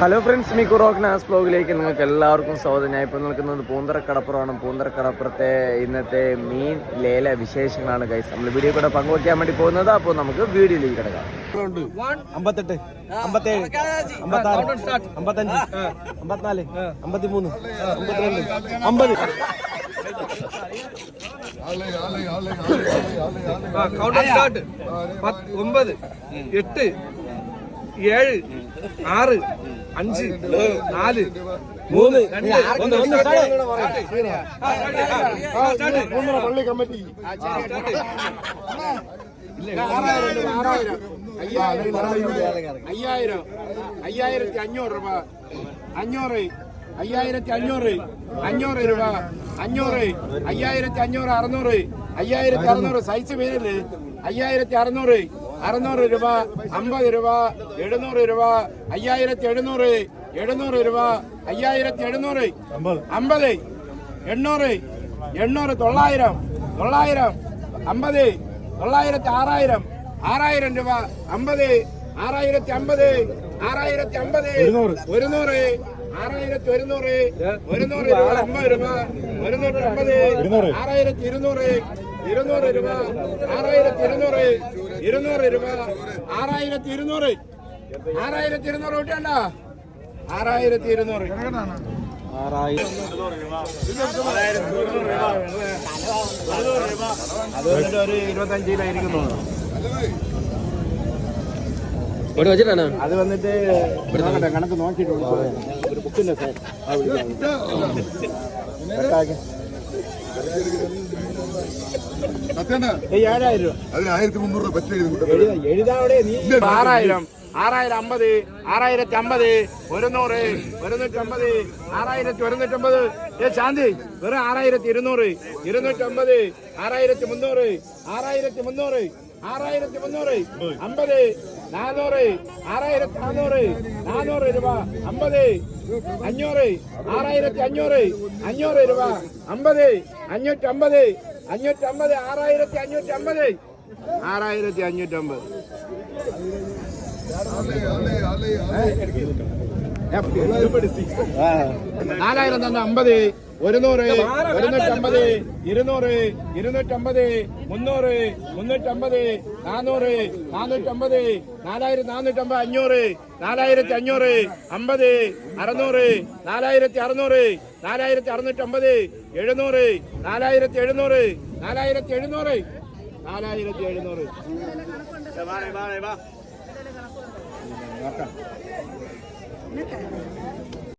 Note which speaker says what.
Speaker 1: Hello friends Miku rock നാസ് ബ്ലോഗിലേക്ക് നിങ്ങൾക്ക് എല്ലാവർക്കും സ്വാഗതം. ഞാൻ ഇപ്പോൾ നിൽക്കുന്നത് പൂന്തറ കടപ്പുറമാണ് പൂന്തറ കടപ്പുറത്തെ ഇന്നത്തെ മീൻ ലേല വിശേഷങ്ങളാണ് ഗൈസ് നമ്മൾ വീഡിയോ കൂടെ പങ്കുവയ്ക്കാൻ വേണ്ടി പോകുന്നത്. അപ്പോൾ നമുക്ക് വീഡിയോയിലേക്ക് കിടക്കാം.
Speaker 2: അമ്പത്തെട്ട് അമ്പത്തേഴ് അമ്പത്താറ് അമ്പത്തഞ്ച് അമ്പത്തിനാല് അമ്പത്തിമൂന്ന് അമ്പത്തിരണ്ട് അമ്പത്.
Speaker 3: കൗണ്ടർ സ്റ്റാർട്ട് പത്ത് ഒമ്പത് എട്ട് ഏഴ് ആറ് അഞ്ച് നാല്
Speaker 2: മൂന്ന്
Speaker 4: കമ്മിറ്റി അയ്യായിരം അയ്യായിരത്തി അഞ്ഞൂറ് രൂപ രൂപ അഞ്ഞൂറ് അയ്യായിരത്തി അഞ്ഞൂറ് അറുന്നൂറ് അയ്യായിരത്തി അറുന്നൂറ് സൈസ് പേരിൽ അയ്യായിരത്തി അറുന്നൂറ്. അറുന്നൂറ് രൂപ അമ്പത് രൂപ എഴുന്നൂറ് രൂപ അയ്യായിരത്തി എഴുന്നൂറ് എഴുന്നൂറ് രൂപ അയ്യായിരത്തി എഴുന്നൂറ് അമ്പത്. എണ്ണൂറ് എണ്ണൂറ് തൊള്ളായിരം തൊള്ളായിരം അമ്പത് തൊള്ളായിരത്തി ആറായിരം ആറായിരം രൂപ അമ്പത് ആറായിരത്തി അമ്പത് ആറായിരത്തി അമ്പത് ഒരുന്നൂറ്. ആറായിരത്തി ഒരുന്നൂറ് ഒരുന്നൂറ് രൂപ അമ്പത് രൂപ ഒരുന്നൂറ്റി അമ്പത് ആറായിരത്തി ഇരുന്നൂറ് ഇരുന്നൂറ് രൂപ ആറായിരത്തി ഇരുന്നൂറ് ഇരുന്നൂറ് രൂപ ആറായിരത്തി ഇരുന്നൂറ് ആറായിരത്തി ഇരുന്നൂറ് കിട്ടണ്ട ആറായിരത്തി ഇരുന്നൂറ് അത് വന്നിട്ട് ഒരു ഇരുപത്തഞ്ച് കിലോ ഇരിക്കുന്നു
Speaker 2: ഇവിടെ വെച്ചിട്ടാണ്
Speaker 4: അത് വന്നിട്ട് കണക്ക് നോക്കിയിട്ട് വിളിച്ചോ. ഒരു ബുക്കിന്റെ സൈഡ് ഏഴായിരം രൂപ.
Speaker 5: അതിന് ആയിരത്തി മുന്നൂറ് രൂപ പറ്റി
Speaker 4: എഴുതാവിടെ നീ. ആറായിരം ആറായിരം അമ്പത് ആറായിരത്തി അമ്പത് ഒരുന്നൂറ് ഒരുന്നൂറ്റി അമ്പത് ആറായിരത്തി ഒരുന്നൂറ്റി അമ്പത്. ഏ ശാന്തി വെറും ആറായിരത്തി ഇരുന്നൂറ് ഇരുന്നൂറ്റി അമ്പത് ആറായിരത്തി മുന്നൂറ് ആറായിരത്തി മുന്നൂറ്. ആറായിരത്തി മുന്നൂറ് അമ്പത് നാനൂറ് ആറായിരത്തി നാനൂറ് നാനൂറ് രൂപ അമ്പത് അഞ്ഞൂറ് ആറായിരത്തി അഞ്ഞൂറ് അഞ്ഞൂറ് രൂപ അമ്പത് അഞ്ഞൂറ്റി അമ്പത് അഞ്ഞൂറ്റി അമ്പത് ആറായിരത്തി അഞ്ഞൂറ്റി അമ്പത് ആറായിരത്തി അഞ്ഞൂറ്റി അമ്പത് നാലായിരം തന്നെ അമ്പത്. ഒരുന്നൂറ് ഒരുന്നൂറ്റമ്പത് ഇരുന്നൂറ് ഇരുന്നൂറ്റമ്പത് മുന്നൂറ് മുന്നൂറ്റമ്പത് നാനൂറ് നാനൂറ്റമ്പത് നാലായിരത്തി നാനൂറ്റമ്പത് അഞ്ഞൂറ് നാലായിരത്തി അഞ്ഞൂറ് അമ്പത് അറുന്നൂറ് നാലായിരത്തി അറുന്നൂറ് നാലായിരത്തി അറുന്നൂറ്റമ്പത് എഴുന്നൂറ് നാലായിരത്തി എഴുന്നൂറ് നാലായിരത്തി എഴുന്നൂറ് നാലായിരത്തി എഴുന്നൂറ്.